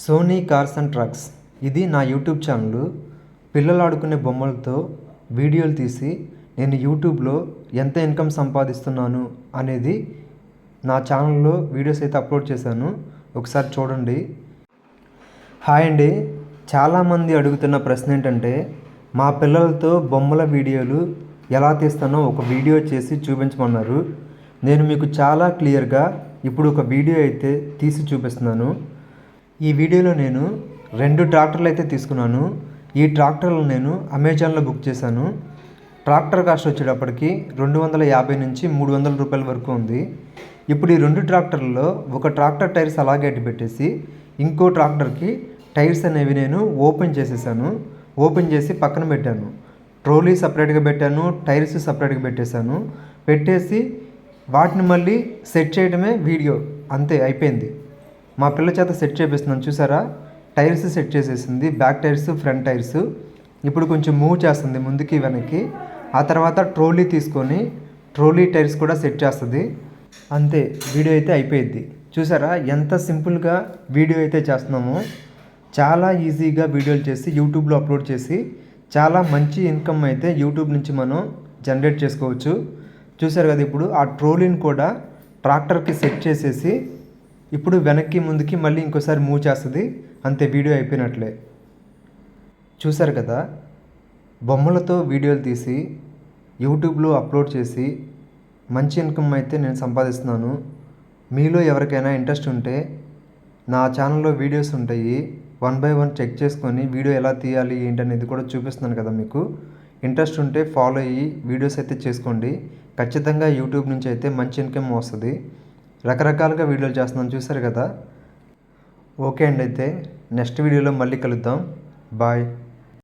Sony cars and trucks. ఇది నా YouTube channel. పిల్లలు ఆడుకునే బొమ్మలతో వీడియోలు తీసి నేను యూట్యూబ్లో ఎంత ఇన్కమ్ సంపాదిస్తున్నాను అనేది నా ఛానల్లో వీడియోస్ అయితే అప్లోడ్ చేశాను. ఒకసారి చూడండి. హాయ్ అండి. చాలామంది అడుగుతున్న ప్రశ్న ఏంటంటే మా పిల్లలతో బొమ్మల వీడియోలు ఎలా తీస్తానో ఒక వీడియో చేసి చూపించమన్నారు. నేను మీకు చాలా క్లియర్గా ఇప్పుడు ఒక వీడియో అయితే తీసి చూపిస్తున్నాను. ఈ వీడియోలో నేను రెండు ట్రాక్టర్లు అయితే తీసుకున్నాను. ఈ ట్రాక్టర్లు నేను అమెజాన్లో బుక్ చేశాను. ట్రాక్టర్ కాస్ట్ వచ్చేటప్పటికి రెండు వందల యాభై నుంచి మూడు వందల రూపాయల వరకు ఉంది. ఇప్పుడు ఈ రెండు ట్రాక్టర్లలో ఒక ట్రాక్టర్ టైర్స్ అలాగే అడ్డు పెట్టేసి ఇంకో ట్రాక్టర్కి టైర్స్ అనేవి నేను ఓపెన్ చేసేసాను. ఓపెన్ చేసి పక్కన పెట్టాను. ట్రోలీ సపరేట్గా పెట్టాను టైర్స్ సపరేట్గా పెట్టేశాను. పెట్టేసి వాటిని మళ్ళీ సెట్ చేయడమే వీడియో. అంతే అయిపోయింది. మా పిల్ల చేత సెట్ చేపిస్తున్నాను చూసారా? టైర్స్ సెట్ చేసేసింది బ్యాక్ టైర్స్ ఫ్రంట్ టైర్స్. ఇప్పుడు కొంచెం మూవ్ చేస్తుంది ముందుకి వెనక్కి. ఆ తర్వాత ట్రోలీ తీసుకొని ట్రోలీ టైర్స్ కూడా సెట్ చేస్తుంది. అంతే వీడియో అయితే అయిపోయింది చూసారా? ఎంత సింపుల్గా వీడియో అయితే చేస్తున్నామో. చాలా ఈజీగా వీడియోలు చేసి యూట్యూబ్లో అప్లోడ్ చేసి చాలా మంచి ఇన్కమ్ అయితే యూట్యూబ్ నుంచి మనం జనరేట్ చేసుకోవచ్చు. చూసారు కదా ఇప్పుడు ఆ ట్రోలీని కూడా ట్రాక్టర్కి సెట్ చేసేసి ఇప్పుడు వెనక్కి ముందుకి మళ్ళీ ఇంకోసారి మూవ్ చేస్తుంది. అంతే వీడియో అయిపోయినట్లే. చూసారు కదా? బొమ్మలతో వీడియోలు తీసి యూట్యూబ్లో అప్లోడ్ చేసి మంచి ఇన్కమ్ అయితే నేను సంపాదిస్తున్నాను. మీలో ఎవరికైనా ఇంట్రెస్ట్ ఉంటే నా ఛానల్లో వీడియోస్ ఉంటాయి. వన్ బై వన్ చెక్ చేసుకొని వీడియో ఎలా తీయాలి ఏంటనేది కూడా చూపిస్తున్నాను కదా మీకు. ఇంట్రెస్ట్ ఉంటే ఫాలో అయ్యి వీడియోస్ అయితే చేసుకోండి. ఖచ్చితంగా యూట్యూబ్ నుంచి అయితే మంచి ఇన్కమ్ వస్తుంది. రకరకాలుగా వీడియోలు చేస్తున్నాను చూసారు కదా? ఓకే అండి అయితే నెక్స్ట్ వీడియోలో మళ్ళీ కలుద్దాం. బాయ్.